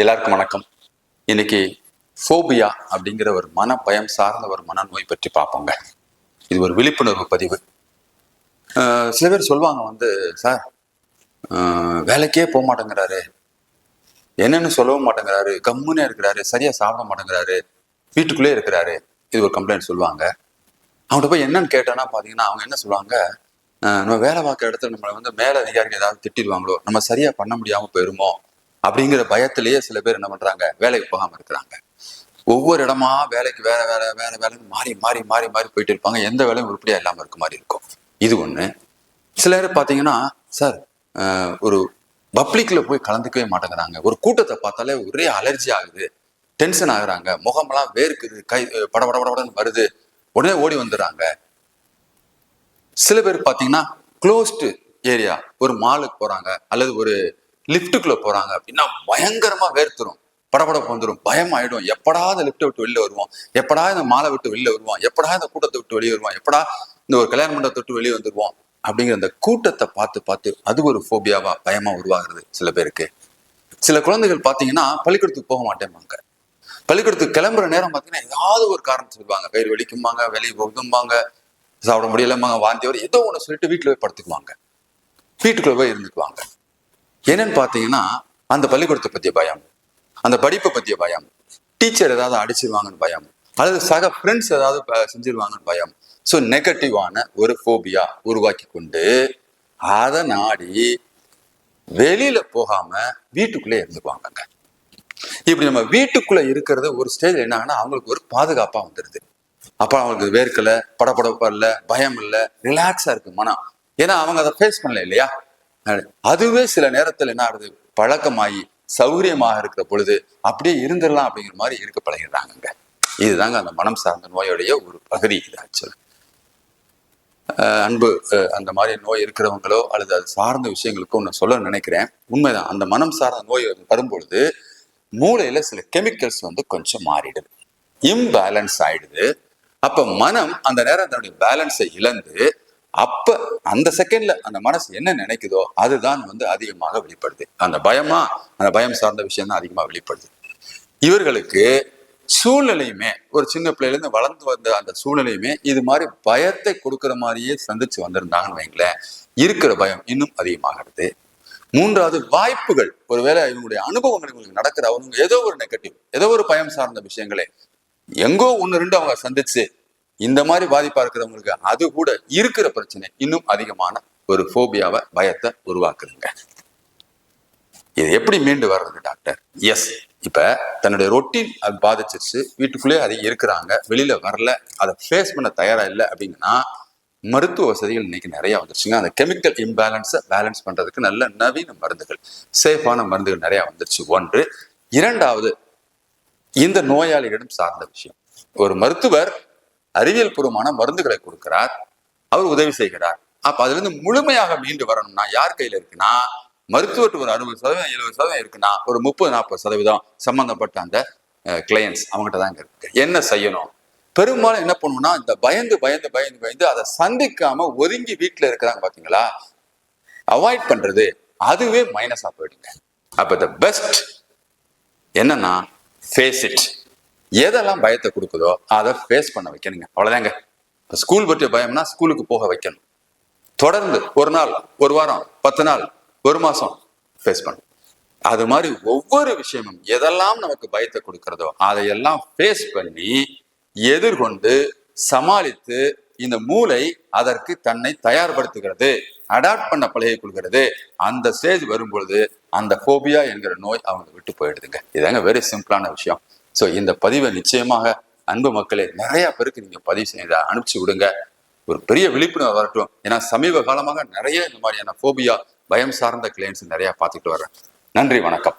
எல்லாருக்கும் வணக்கம். இன்னைக்கு ஃபோபியா அப்படிங்கிற ஒரு மன பயம் சார்ந்த ஒரு மனநோய் பற்றி பார்ப்போங்க. இது ஒரு விழிப்புணர்வு பதிவு. சில பேர் சொல்லுவாங்க வந்து சார் வேலைக்கே போக மாட்டேங்கிறாரு. என்னன்னு சொல்லவும் மாட்டேங்கிறாரு. கம்முன்னே இருக்கிறாரு. சரியா சாப்பிட மாட்டேங்கிறாரு. வீட்டுக்குள்ளே இருக்கிறாரு. இது ஒரு கம்ப்ளைண்ட் சொல்லுவாங்க. அவங்கள்ட்ட போய் என்னன்னு கேட்டேன்னா பார்த்தீங்கன்னா அவங்க என்ன சொல்லுவாங்க? நம்ம வேலை பார்க்குற இடத்துல நம்மளை வந்து மேல அதிகாரிகள் ஏதாவது திட்டிடுவாங்களோ? நம்ம சரியா பண்ண முடியாமல் போயிருமோ? அப்படிங்கிற பயத்திலேயே சில பேர் என்ன பண்றாங்க? வேலைக்கு போகாம இருக்கிறாங்க. ஒவ்வொரு இடமா வேலைக்கு வேற வேற வேற வேலைன்னு மாறி மாறி மாறி மாறி போயிட்டு இருப்பாங்க. எந்த வேலையும் உருப்படியா இல்லாம இருக்க மாதிரி இருக்கும். இது ஒண்ணு. சில பேர் பாத்தீங்கன்னா சார் ஒரு பப்ளிக்ல போய் கலந்துக்கவே மாட்டேங்கிறாங்க. ஒரு கூட்டத்தை பார்த்தாலே ஒரே அலர்ஜி ஆகுது. டென்ஷன் ஆகுறாங்க. முகமெல்லாம் வேர்க்குது. கை பட படபடன்னு வருது. உடனே ஓடி வந்துடுறாங்க. சில பேர் பார்த்தீங்கன்னா க்ளோஸ்டு ஏரியா ஒரு மாலுக்கு போறாங்க. அல்லது ஒரு லிஃப்ட்டுக்குள்ளே போறாங்க அப்படின்னா பயங்கரமா வேர்த்துரும். படபடப்பு வந்துடும் பயம் ஆயிடும் எப்படா இந்த லிஃப்ட்டை விட்டு வெளில வருவோம்? எப்படா இந்த மாலை விட்டு வெளில வருவோம்? எப்படா இந்த கூட்டத்தை விட்டு வெளியே வருவோம்? எப்படா இந்த ஒரு கல்யாண மண்டபத்தை விட்டு வெளியே வந்துருவோம்? அப்படிங்கிற அந்த கூட்டத்தை பார்த்து பார்த்து அது ஒரு ஃபோபியாவா பயமா உருவாகிறது சில பேருக்கு. சில குழந்தைகள் பார்த்தீங்கன்னா பள்ளிக்கூடத்துக்கு போக மாட்டேம்பாங்க. பள்ளிக்கூடத்துக்கு கிளம்புற நேரம் பார்த்தீங்கன்னா ஏதாவது ஒரு காரணம் சொல்லுவாங்க. வயிறு வலிக்கும்பாங்க வெளியே போகுதும்பாங்க சாப்பிட முடியலம்பாங்க வாந்தி வர ஏதோ ஒன்று சொல்லிட்டு வீட்டில் போய் படுத்துக்குவாங்க. வீட்டுக்குள்ள போய் இருந்துக்குவாங்க. என்னன்னு பார்த்தீங்கன்னா அந்த பள்ளிக்கூடத்தை பற்றிய பயம். அந்த படிப்பை பற்றிய பயம். டீச்சர் ஏதாவது அடிச்சிருவாங்கன்னு பயம். அல்லது சக ஃப்ரெண்ட்ஸ் ஏதாவது செஞ்சிருவாங்கன்னு பயம். ஸோ நெகட்டிவான ஒரு ஃபோபியா உருவாக்கி கொண்டு அதை நாடி வெளியில போகாம வீட்டுக்குள்ளே இருந்துக்குவாங்கங்க. இப்படி நம்ம வீட்டுக்குள்ள இருக்கிறது ஒரு ஸ்டேஜ் என்ன அவங்களுக்கு ஒரு பாதுகாப்பா வந்துடுது அப்ப அவங்களுக்கு வேர்க்கல படபடப்பா இல்லை பயம் இல்லை ரிலாக்ஸா இருக்கு மனம். ஏன்னா அவங்க அதை ஃபேஸ் பண்ணல இல்லையா? அதுவே சில நேரத்துல என்ன ஆகுது? பழக்கமாகி சௌகரியமாக இருக்கிற பொழுது அப்படியே இருந்துடலாம் அப்படிங்கிற மாதிரி இருக்க பழகிடுறாங்கங்க இதுதாங்க அந்த மனம் சார்ந்த நோயுடைய ஒரு பகுதி இது ஆக்சுவலாக அன்பு அஹ், அந்த மாதிரி நோய் இருக்கிறவங்களோ அல்லது அது சார்ந்த விஷயங்களுக்கும் நான் சொல்ல நினைக்கிறேன். உண்மைதான் அந்த மனம் சார்ந்த நோய் வரும்பொழுது மூளையில சில கெமிக்கல்ஸ் வந்து கொஞ்சம் மாறிடுது. இம்பேலன்ஸ் ஆயிடுது. அப்ப மனம் அந்த நேரம் தன்னுடைய பேலன்ஸை இழந்து அப்ப அந்த செகண்ட்ல அந்த மனசு என்ன நினைக்குதோ அதுதான் வந்து அதிகமாக வெளிப்படுது. அந்த பயமா அந்த பயம் சார்ந்த விஷயம் தான் அதிகமாக வெளிப்படுது. இவர்களுக்கு சூழ்நிலையுமே ஒரு சின்ன பிள்ளையில இருந்து வளர்ந்து வந்த அந்த சூழ்நிலையுமே இது மாதிரி பயத்தை கொடுக்குற மாதிரியே சந்திச்சு வந்திருந்தாங்கன்னு வைங்களேன் இருக்கிற பயம் இன்னும் அதிகமாகிறது. மூன்றாவது வாய்ப்புகள். ஒருவேளை இவங்களுடைய அனுபவங்கள் இவங்களுக்கு நடக்கிற அவங்க ஏதோ ஒரு நெகட்டிவ் ஏதோ ஒரு பயம் சார்ந்த விஷயங்களே எங்கோ ஒன்று ரெண்டு அவங்க சந்திச்சு இந்த மாதிரி பாதிப்பா இருக்கிறவங்களுக்கு அது கூட இருக்கிற பிரச்சனை இன்னும் அதிகமான ஒரு ஃபோபியாவை பயத்தை உருவாக்குதுங்க. இது எப்படி மீண்டு வர்றது டாக்டர் எஸ் இப்ப தன்னுடைய ரொட்டீன் அது பாதிச்சிருச்சு. வீட்டுக்குள்ளேயே அது இருக்கிறாங்க. வெளியில வரல. அதை ஃபேஸ் பண்ண தயாரா இல்லை அப்படிங்கன்னா மருத்துவ வசதிகள் இன்னைக்கு நிறைய வந்துருச்சுங்க. அந்த கெமிக்கல் இம்பேலன்ஸை பேலன்ஸ் பண்றதுக்கு நல்ல நவீன மருந்துகள் சேஃபான மருந்துகள் நிறைய வந்துருச்சு. ஒன்று. இரண்டாவது இந்த நோயாளிகளிடம் சார்ந்த விஷயம். ஒரு மருத்துவர் அறிவியல் பூர்வமான மருந்துகளை கொடுக்கிறார். அவர் உதவி செய்கிறார். அப்ப அதுல இருந்து முழுமையாக மீண்டு வரணும்னா யார் கையில இருக்குன்னா மருத்துவத்துக்கு ஒரு அறுபது சதவீதம் எழுபது சதவீதம் இருக்குன்னா ஒரு முப்பது நாற்பது சதவீதம் சம்பந்தப்பட்ட அந்த கிளையன்ஸ் அவங்ககிட்ட தான் இருக்கு. என்ன செய்யணும்? பெரும்பாலும் என்ன பண்ணுவோம்னா இந்த பயந்து பயந்து பயந்து பயந்து அதை சந்திக்காம ஒதுங்கி வீட்டுல இருக்கிறாங்க பாத்தீங்களா? அவாய்ட் பண்றது அதுவே மைனஸா போயிடுங்க. அப்ப த பெஸ்ட் என்னன்னா ஃபேஸ் இட் எதெல்லாம் பயத்தை கொடுக்குதோ அதை ஃபேஸ் பண்ண வைக்கணுங்க. அவ்வளோதாங்க இப்போ ஸ்கூல் பற்றிய பயம்னா ஸ்கூலுக்கு போக வைக்கணும். தொடர்ந்து ஒரு நாள் ஒரு வாரம் பத்து நாள் ஒரு மாதம் ஃபேஸ் பண்ணும் அது மாதிரி ஒவ்வொரு விஷயமும் எதெல்லாம் நமக்கு பயத்தை கொடுக்கிறதோ அதையெல்லாம் ஃபேஸ் பண்ணி எதிர்கொண்டு சமாளித்து இந்த மூளை அதற்கு தன்னை தயார்படுத்துகிறது அடாப்ட் பண்ண பழகிக் கொள்கிறது. அந்த ஸ்டேஜ் வரும்பொழுது அந்த ஃபோபியா என்கிற நோய் அவங்க விட்டு போயிடுதுங்க. இதாங்க வெரி சிம்பிளான விஷயம். ஸோ இந்த பதிவை நிச்சயமாக அன்பு மக்களே நிறைய பேருக்கு நீங்க பதிவு செய்ய அனுப்பிச்சு விடுங்க. ஒரு பெரிய விழிப்புணர்வு வரட்டும். ஏன்னா சமீப காலமாக நிறைய இந்த மாதிரியான ஃபோபியா பயம் சார்ந்த கிளைண்ட்ஸ் நிறைய பார்த்துட்டு வர்றேன். நன்றி வணக்கம்.